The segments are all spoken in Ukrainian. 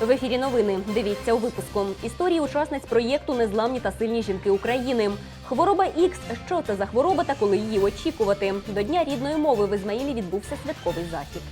В ефірі новини. Дивіться у випуску. Історії учасниць проєкту Незламні та сильні жінки України. Хвороба Ікс. Що це за хвороба та коли її очікувати? До Дня рідної мови в Ізмаїлі відбувся святковий захід.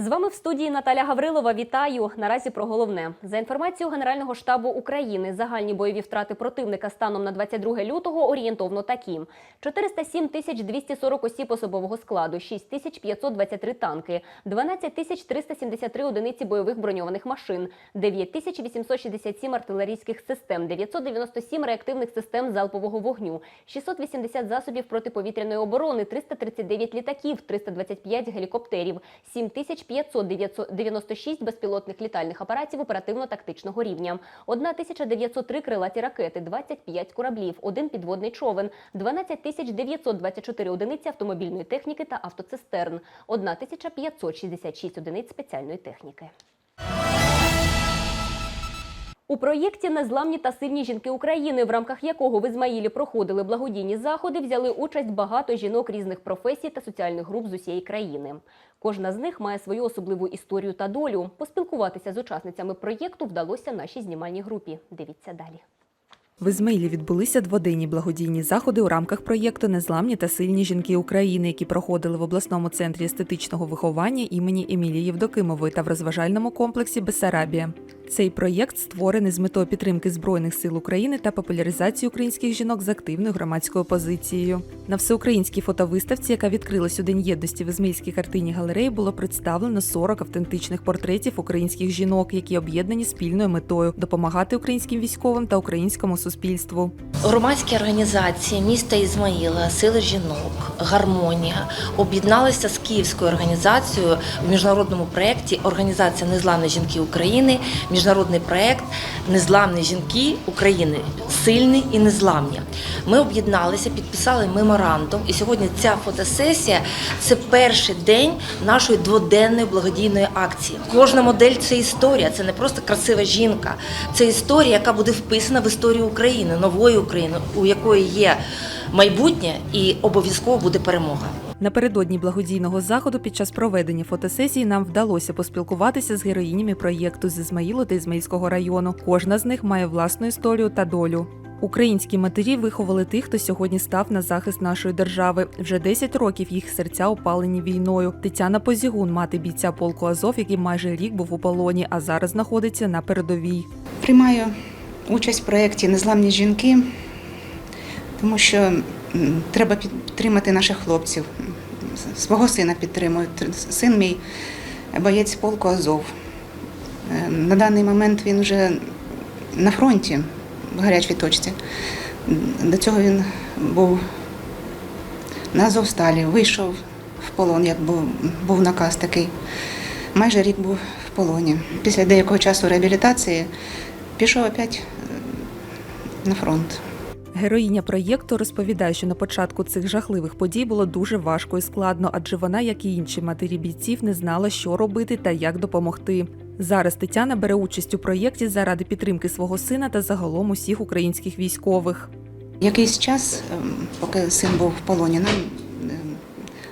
З вами в студії Наталя Гаврилова. Вітаю. Наразі про головне. За інформацією Генерального штабу України, загальні бойові втрати противника станом на 22 лютого орієнтовно такі: 407 тисяч 240 осіб особового складу, 6 тисяч 523 танки, 12 тисяч 373 одиниці бойових броньованих машин, 9 тисяч 867 артилерійських систем, 997 реактивних систем залпового вогню, 680 засобів протиповітряної оборони, 339 літаків, 325 гелікоптерів, 7596 безпілотних літальних апаратів оперативно-тактичного рівня, 1903 крилаті ракети, 25 кораблів, один підводний човен, 12924 одиниці автомобільної техніки та автоцистерн, 1566 одиниць спеціальної техніки. У проєкті Незламні та сильні жінки України, в рамках якого в Ізмаїлі проходили благодійні заходи, взяли участь багато жінок різних професій та соціальних груп з усієї країни. Кожна з них має свою особливу історію та долю. Поспілкуватися з учасницями проєкту вдалося нашій знімальній групі. Дивіться далі. В Ізмаїлі відбулися дводенні благодійні заходи у рамках проєкту Незламні та сильні жінки України, які проходили в обласному центрі естетичного виховання імені Емілії Євдокимової та в розважальному комплексі Бесарабія. Цей проєкт створений з метою підтримки збройних сил України та популяризації українських жінок з активною громадською позицією. На всеукраїнській фотовиставці, яка відкрилась у День єдності в Ізмаїльській картині галереї, було представлено 40 автентичних портретів українських жінок, які об'єднані спільною метою допомагати українським військовим та українському суспільству. Громадські організації міста Ізмаїла, Сили жінок, Гармонія об'єдналися з Київською організацією в міжнародному проєкті Організація Незламні жінки України, міжнародний проєкт Незламні жінки України сильні і незламні. Ми об'єдналися, підписали меморандум, і сьогодні ця фотосесія це перший день нашої дводенної благодійної акції. Кожна модель це історія, це не просто красива жінка, це історія, яка буде вписана в історію України, нової України, у якої є майбутнє і обов'язково буде перемога. Напередодні благодійного заходу під час проведення фотосесії нам вдалося поспілкуватися з героїнями проєкту з Ізмаїлу та Ізмаїльського району. Кожна з них має власну історію та долю. Українські матері виховали тих, хто сьогодні став на захист нашої держави. Вже 10 років їх серця опалені війною. Тетяна Позігун, мати бійця полку Азов, який майже рік був у полоні, а зараз знаходиться на передовій. Приймаю участь в проєкті Незламні жінки, тому що треба підтримати наших хлопців. Свого сина підтримую. Син мій боєць полку Азов. Е, На даний момент він вже на фронті в гарячій точці. До цього він був на Азовсталі, вийшов в полон, як був, був наказ такий. Майже рік був в полоні. Після деякого часу реабілітації пішов опять е, на фронт. Героїня проєкту розповідає, що на початку цих жахливих подій було дуже важко і складно, адже вона, як і інші матері бійців, не знала, що робити та як допомогти. Зараз Тетяна бере участь у проєкті заради підтримки свого сина та загалом усіх українських військових. Якийсь час, ем, поки син був в полоні, нам ем,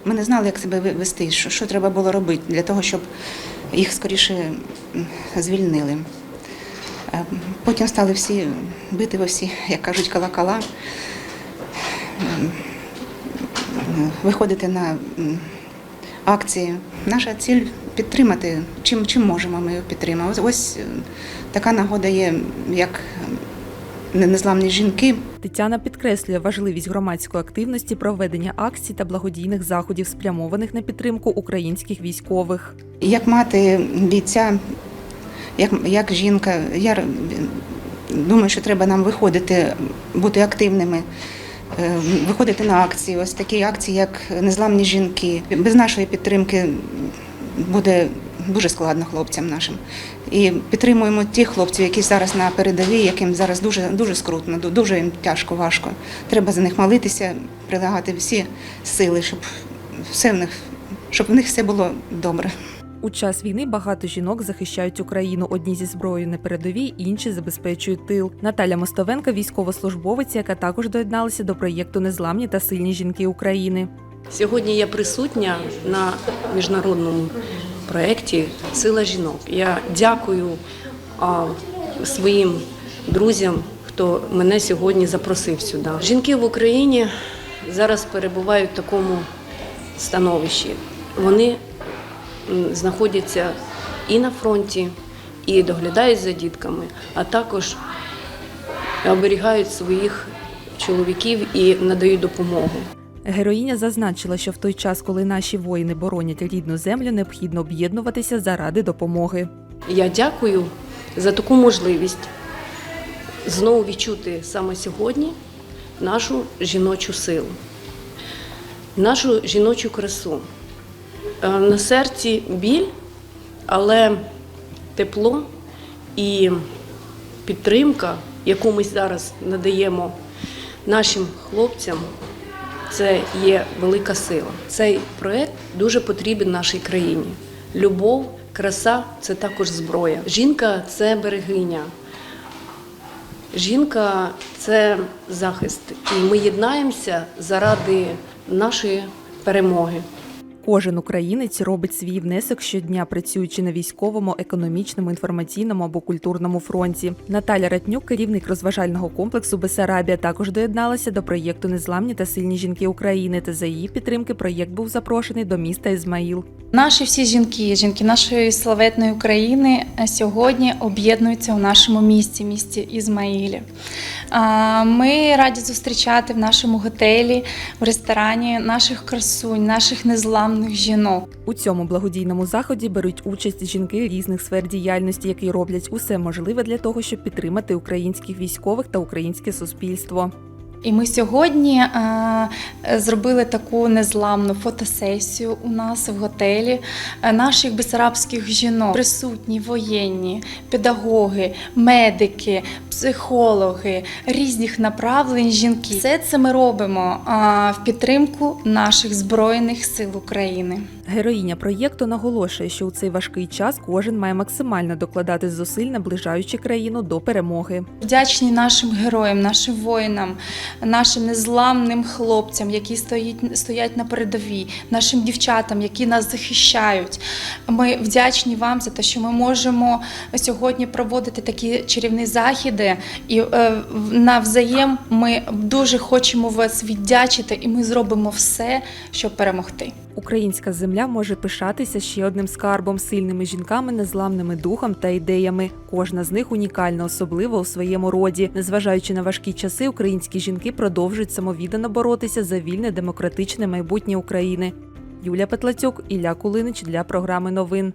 ми не знали, як себе вести, що, що треба було робити для того, щоб їх скоріше звільнили. Е, Потім стали всі бити во всі, як кажуть, колокола, Ем, виходити на акції. Наша ціль підтримати, чим, чим можемо, ми підтримуємо. Ось- Ось е, така нагода є, як незламні жінки. Тетяна підкреслює важливість громадської активності, проведення акцій та благодійних заходів, спрямованих на підтримку українських військових. Як мати бійця, як, як жінка, я думаю, що треба нам виходити, бути активними, е, виходити на акції. Ось такі акції, як незламні жінки. Без нашої підтримки буде дуже складно хлопцям нашим. І підтримуємо тих хлопців, які зараз на передовій, яким зараз дуже дуже скрутно, дуже їм тяжко, важко. Треба за них молитися, прилагати всі сили, щоб все в них, щоб в них все було добре. У час війни багато жінок захищають Україну. Одні зі зброєю на передовій, інші забезпечують тил. Наталя Мостовенка, військовослужбовець, яка також доєдналася до проєкту Незламні та сильні жінки України. Сьогодні я присутня на міжнародному проєкті Сила жінок. Я дякую а, своїм друзям, хто мене сьогодні запросив сюди. Жінки в Україні зараз перебувають в такому становищі. Вони знаходяться і на фронті, і доглядають за дітками, а також оберігають своїх чоловіків і надають допомогу. Героїня зазначила, що в той час, коли наші воїни боронять рідну землю, необхідно об'єднуватися заради допомоги. Я дякую за таку можливість знову відчути саме сьогодні нашу жіночу силу, нашу жіночу красу. Е, На серці біль, але тепло і підтримка, яку ми зараз надаємо нашим хлопцям, це є велика сила. Цей проект дуже потрібен нашій країні. Любов, краса це також зброя. Жінка це берегиня. Жінка це захист. І ми єднаємося заради нашої перемоги. Кожен українець робить свій внесок щодня, працюючи на військовому, економічному, інформаційному або культурному фронті. Наталя Ратнюк, керівник розважального комплексу Бесарабія, також доєдналася до проєкту Незламні та сильні жінки України. Та за її підтримки проєкт був запрошений до міста Ізмаїл. Наші всі жінки, жінки нашої славетної України е, сьогодні об'єднуються у нашому місті, місті Ізмаїлі. А, Ми раді зустрічати в нашому готелі, в ресторані наших красунь, наших незламних жінок. У цьому благодійному заході беруть участь жінки різних сфер діяльності, які роблять усе можливе для того, щоб підтримати українських військових та українське суспільство. І ми сьогодні е, зробили таку незламну фотосесію у нас в готелі е, наших бесарабських жінок. Присутні воєнні, педагоги, медики, психологи, різних направлень жінки. Все це ми робимо е, в підтримку наших збройних сил України. Героїня проєкту наголошує, що у цей важкий час кожен має максимально докладати зусиль, наближаючи країну до перемоги. Вдячні нашим героям, нашим воїнам, нашим незламним хлопцям, які стоять, стоять на передовій, нашим дівчатам, які нас захищають. Ми вдячні вам за те, що ми можемо сьогодні проводити такі чарівні західи, І е, навзаєм ми дуже хочемо вас віддячити, і ми зробимо все, щоб перемогти. Українська земля може пишатися ще одним скарбом, сильними жінками, незламними духом та ідеями. Кожна з них унікальна, особливо у своєму роді. Незважаючи на важкі часи, українські жінки продовжують самовіддано боротися за вільне демократичне майбутнє України. Юлія Петлацюк, Ілля Кулинич для програми новин.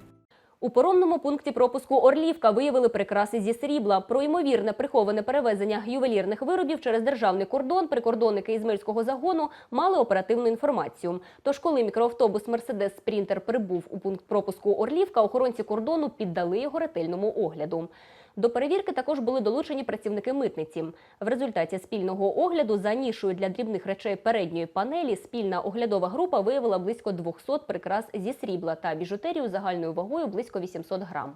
У поромному пункті пропуску Орлівка виявили прикраси зі срібла. Про ймовірне приховане перевезення ювелірних виробів через державний кордон прикордонники Ізмельського загону мали оперативну інформацію. Тож, коли мікроавтобус Мерседес Спрінтер прибув у пункт пропуску Орлівка, охоронці кордону піддали його ретельному огляду. До перевірки також були долучені працівники митниці. В результаті спільного огляду за нішою для дрібних речей передньої панелі спільна оглядова група виявила близько 200 прикрас зі срібла та біжутерію загальною вагою близько 800 грам.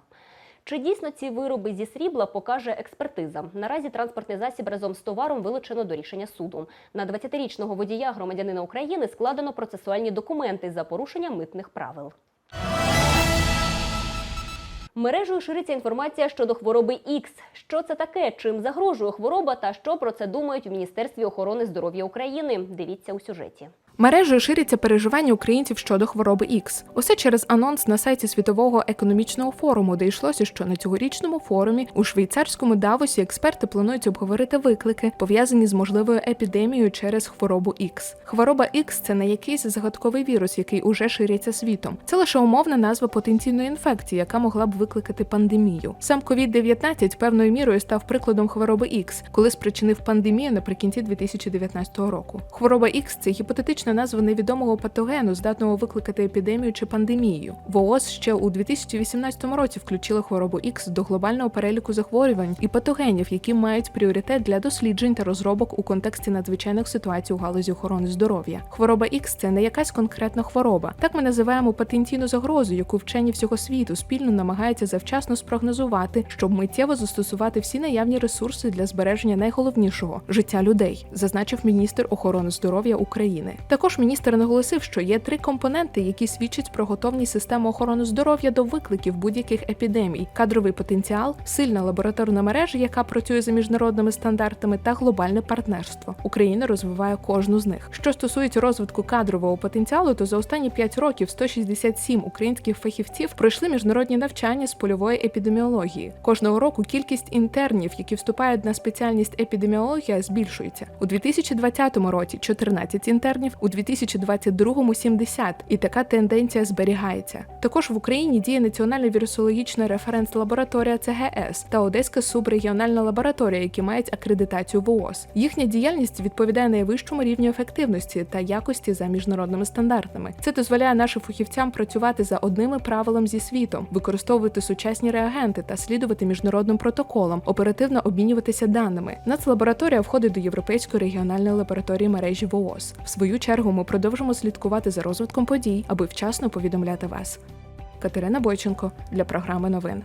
Чи дійсно ці вироби зі срібла покаже експертиза? Наразі транспортний засіб разом з товаром вилучено до рішення суду. На 20-річного водія громадянина України складено процесуальні документи за порушення митних правил. Мережею шириться інформація щодо хвороби Ікс. Що це таке? Чим загрожує хвороба та що про це думають у Міністерстві охорони здоров'я України? Дивіться у сюжеті. Мережею ширяться переживання українців щодо хвороби Ікс. Усе через анонс на сайті Світового економічного форуму, де йшлося, що на цьогорічному форумі у швейцарському Давосі експерти планують обговорити виклики, пов'язані з можливою епідемією через хворобу Ікс. Хвороба Ікс це не якийсь загадковий вірус, який уже шириться світом. Це лише умовна назва потенційної інфекції, яка могла б викликати пандемію. Сам COVID-19 певною мірою став прикладом хвороби Ікс, коли спричинив пандемію наприкінці 2019 року. Хвороба Ікс це гіпотетична символічна назва невідомого патогену, здатного викликати епідемію чи пандемію. ВООЗ ще у 2018 році включила хворобу Х до глобального переліку захворювань і патогенів, які мають пріоритет для досліджень та розробок у контексті надзвичайних ситуацій у галузі охорони здоров'я. Хвороба Х – це не якась конкретна хвороба. Так ми називаємо потенційну загрозу, яку вчені всього світу спільно намагаються завчасно спрогнозувати, щоб миттєво застосувати всі наявні ресурси для збереження найголовнішого життя людей, зазначив міністр охорони здоров'я України. Також міністр наголосив, що є три компоненти, які свідчать про готовність системи охорони здоров'я до викликів будь-яких епідемій: кадровий потенціал, сильна лабораторна мережа, яка працює за міжнародними стандартами, та глобальне партнерство. Україна розвиває кожну з них. Що стосується розвитку кадрового потенціалу, то за останні 5 років 167 українських фахівців пройшли міжнародні навчання з польової епідеміології. Кожного року кількість інтернів, які вступають на спеціальність епідеміологія, збільшується у 2020 році 14 інтернів, у 2022 – 70, і така тенденція зберігається. Також в Україні діє Національна вірусологічна референс-лабораторія ЦГС та Одеська субрегіональна лабораторія, які мають акредитацію ВООЗ. Їхня діяльність відповідає найвищому рівню ефективності та якості за міжнародними стандартами. Це дозволяє нашим фахівцям працювати за одними правилами зі світом, використовувати сучасні реагенти та слідувати міжнародним протоколам, оперативно обмінюватися даними. Нацлабораторія входить до Європейської регіональної лабораторії мережі ВООЗ. В свою чергу ми продовжимо слідкувати за розвитком подій, аби вчасно повідомляти вас. Катерина Бойченко для програми новин.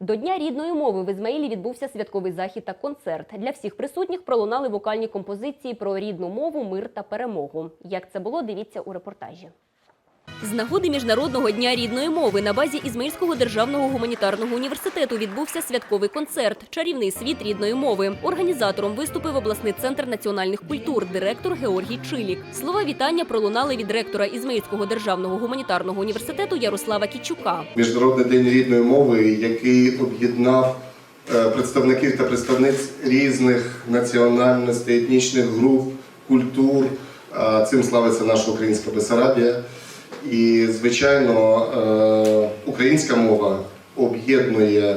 До Дня рідної мови в Ізмаїлі відбувся святковий захід та концерт. Для всіх присутніх пролунали вокальні композиції про рідну мову, мир та перемогу. Як це було, дивіться у репортажі. З нагоди Міжнародного дня рідної мови на базі Ізмаїльського державного гуманітарного університету відбувся святковий концерт Чарівний світ рідної мови. Організатором виступив обласний центр національних культур, директор Георгій Чилік. Слова вітання пролунали від ректора Ізмаїльського державного гуманітарного університету Ярослава Кічука. Міжнародний день рідної мови, який об'єднав е, представників та представниць різних національностей, етнічних груп, культур. Цим славиться наша українська Бесарабія. І, звичайно, е, українська мова об'єднує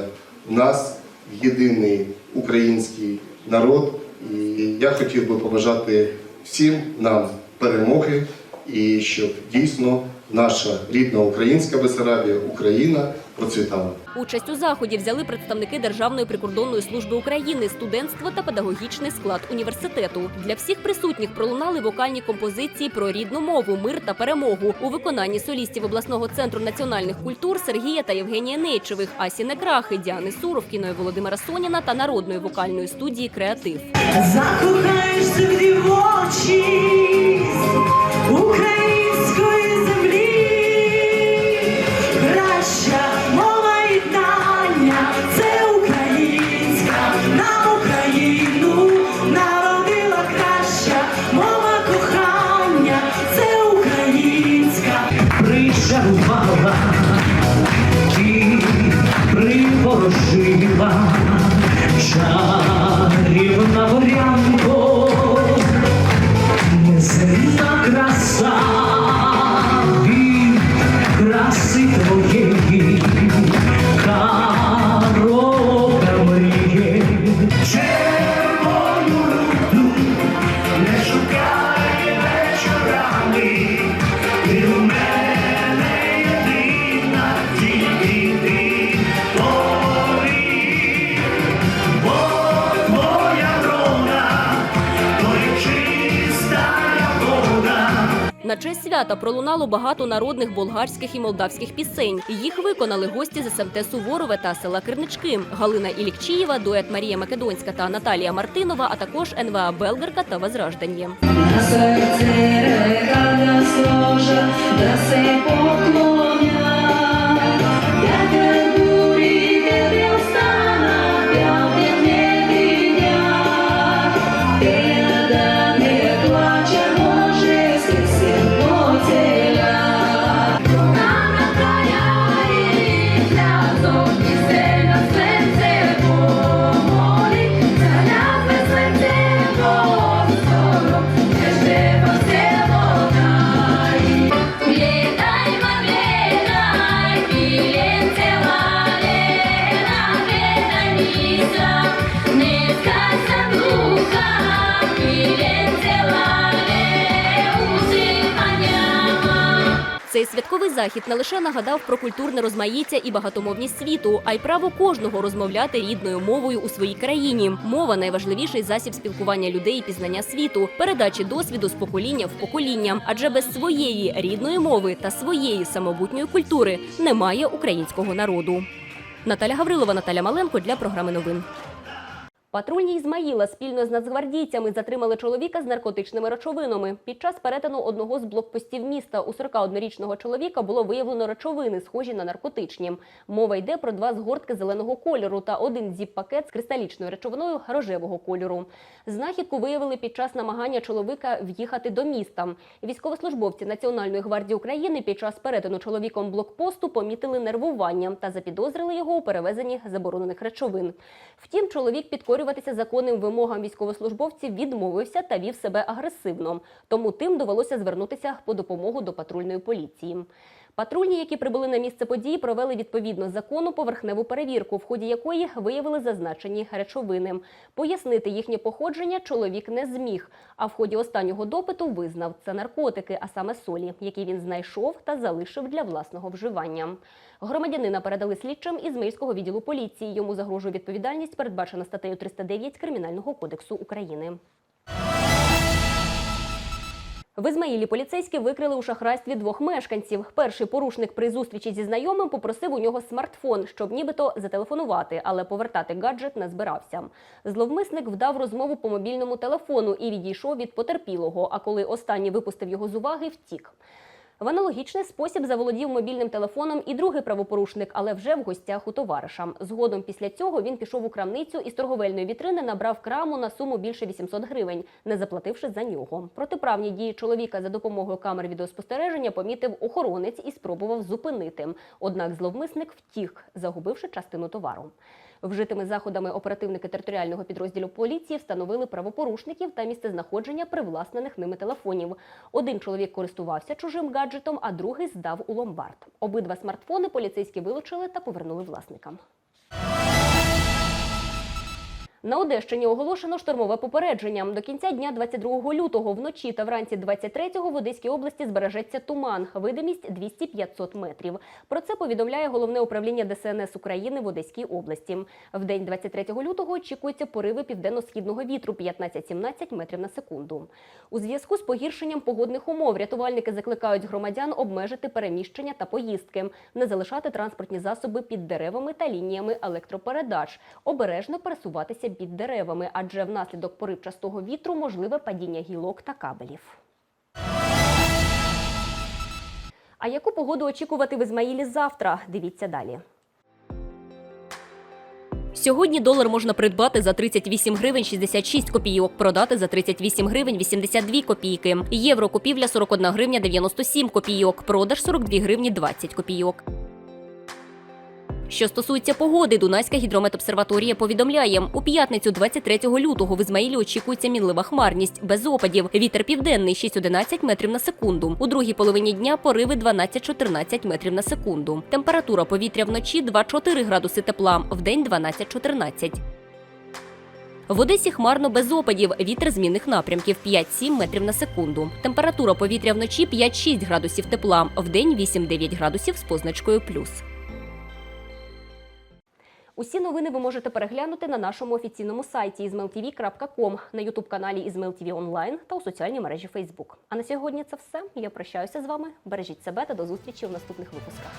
нас в єдиний український народ. І я хотів би побажати всім нам перемоги і щоб дійсно наша рідна українська Бесарабія, Україна процвітала. Участь у заході взяли представники Державної прикордонної служби України, студентство та педагогічний склад університету. Для всіх присутніх пролунали вокальні композиції про рідну мову, мир та перемогу у виконанні солістів обласного центру національних культур Сергія та Євгенія Нейчевих, Асі Некрахи, Діани Суровкіної, Володимира Соніна та народної вокальної студії Креатив. Закохаєшся в дівочість Yeah, свята пролунало багато народних болгарських і молдавських пісень. Їх виконали гості з СМТ Суворове та села Кирнички, Галина Ілікчієва, дует Марія Македонська та Наталія Мартинова, а також НВА Белгарка та Возраждання. На серце река сложа, да се поклоня. Святковий захід не лише нагадав про культурне розмаїття і багатомовність світу, а й право кожного розмовляти рідною мовою у своїй країні. Мова найважливіший засіб спілкування людей і пізнання світу, передачі досвіду з покоління в покоління. Адже без своєї рідної мови та своєї самобутньої культури немає українського народу. Наталя Гаврилова, Наталя Маленко для програми новин. Патрульні Ізмаїла спільно з нацгвардійцями затримали чоловіка з наркотичними речовинами. Під час перетину одного з блокпостів міста у 41-річного чоловіка було виявлено речовини, схожі на наркотичні. Мова йде про два згортки зеленого кольору та один зіп-пакет з кристалічною речовиною рожевого кольору. Знахідку виявили під час намагання чоловіка в'їхати до міста. Військовослужбовці Національної гвардії України під час перетину чоловіком блокпосту помітили нервування та запідозрили його у перевезенні заборонених речовин. Втім, чоловік підкорюватися законним вимогам військовослужбовців відмовився та вів себе агресивно. Тому тим довелося звернутися по допомогу до патрульної поліції. Патрульні, які прибули на місце події, провели відповідно закону поверхневу перевірку, в ході якої виявили зазначені речовини. Пояснити їхнє походження чоловік не зміг. А в ході останнього допиту визнав це наркотики, а саме солі, які він знайшов та залишив для власного вживання. Громадянина передали слідчим із Ізмаїльського відділу поліції. Йому загрожує відповідальність, передбачена статтею 309 Кримінального кодексу України. В Ізмаїлі поліцейські викрили у шахрайстві двох мешканців. Перший порушник при зустрічі зі знайомим попросив у нього смартфон, щоб нібито зателефонувати, але повертати гаджет не збирався. Зловмисник вдав розмову по мобільному телефону і відійшов від потерпілого. А коли останній випустив його з уваги, втік. В аналогічний спосіб заволодів мобільним телефоном і другий правопорушник, але вже в гостях у товариша. Згодом після цього він пішов у крамницю і з торговельної вітрини набрав краму на суму більше 800 гривень, не заплативши за нього. Протиправні дії чоловіка за допомогою камер відеоспостереження помітив охоронець і спробував зупинити. Однак зловмисник втік, загубивши частину товару. Вжитими заходами оперативники територіального підрозділу поліції встановили правопорушників та місцезнаходження привласнених ними телефонів. Один чоловік користувався чужим гаджетом, а другий здав у ломбард. Обидва смартфони поліцейські вилучили та повернули власникам. На Одещині оголошено штормове попередження. До кінця дня 22 лютого вночі та вранці 23-го в Одеській області збережеться туман. Видимість 200-500 метрів. Про це повідомляє головне управління ДСНС України в Одеській області. В день 23 лютого очікуються пориви південно-східного вітру 15-17 метрів на секунду. У зв'язку з погіршенням погодних умов рятувальники закликають громадян обмежити переміщення та поїздки, не залишати транспортні засоби під деревами та лініями електропередач, обережно пересуватися під деревами, адже внаслідок поривчастого вітру можливе падіння гілок та кабелів. А яку погоду очікувати в Ізмаїлі завтра? Дивіться далі. Сьогодні долар можна придбати за 38 гривень 66 копійок, продати за 38 гривень 82 копійки. Євро купівля 41 гривня 97 копійок, продаж 42 гривні 20 копійок. Що стосується погоди, Дунайська гідрометобсерваторія повідомляє, у п'ятницю 23 лютого в Ізмаїлі очікується мінлива хмарність, без опадів. Вітер південний 6-11 метрів на секунду. У другій половині дня пориви 12-14 метрів на секунду. Температура повітря вночі 2-4 градуси тепла, вдень 12-14. В Одесі хмарно без опадів, вітер змінних напрямків 5-7 метрів на секунду. Температура повітря вночі 5-6 градусів тепла, вдень 8-9 градусів з позначкою плюс. Усі новини ви можете переглянути на нашому офіційному сайті izmailtv.com, на ютуб-каналі IzmailTV Онлайн та у соціальній мережі Facebook. А на сьогодні це все. Я прощаюся з вами. Бережіть себе та до зустрічі в наступних випусках.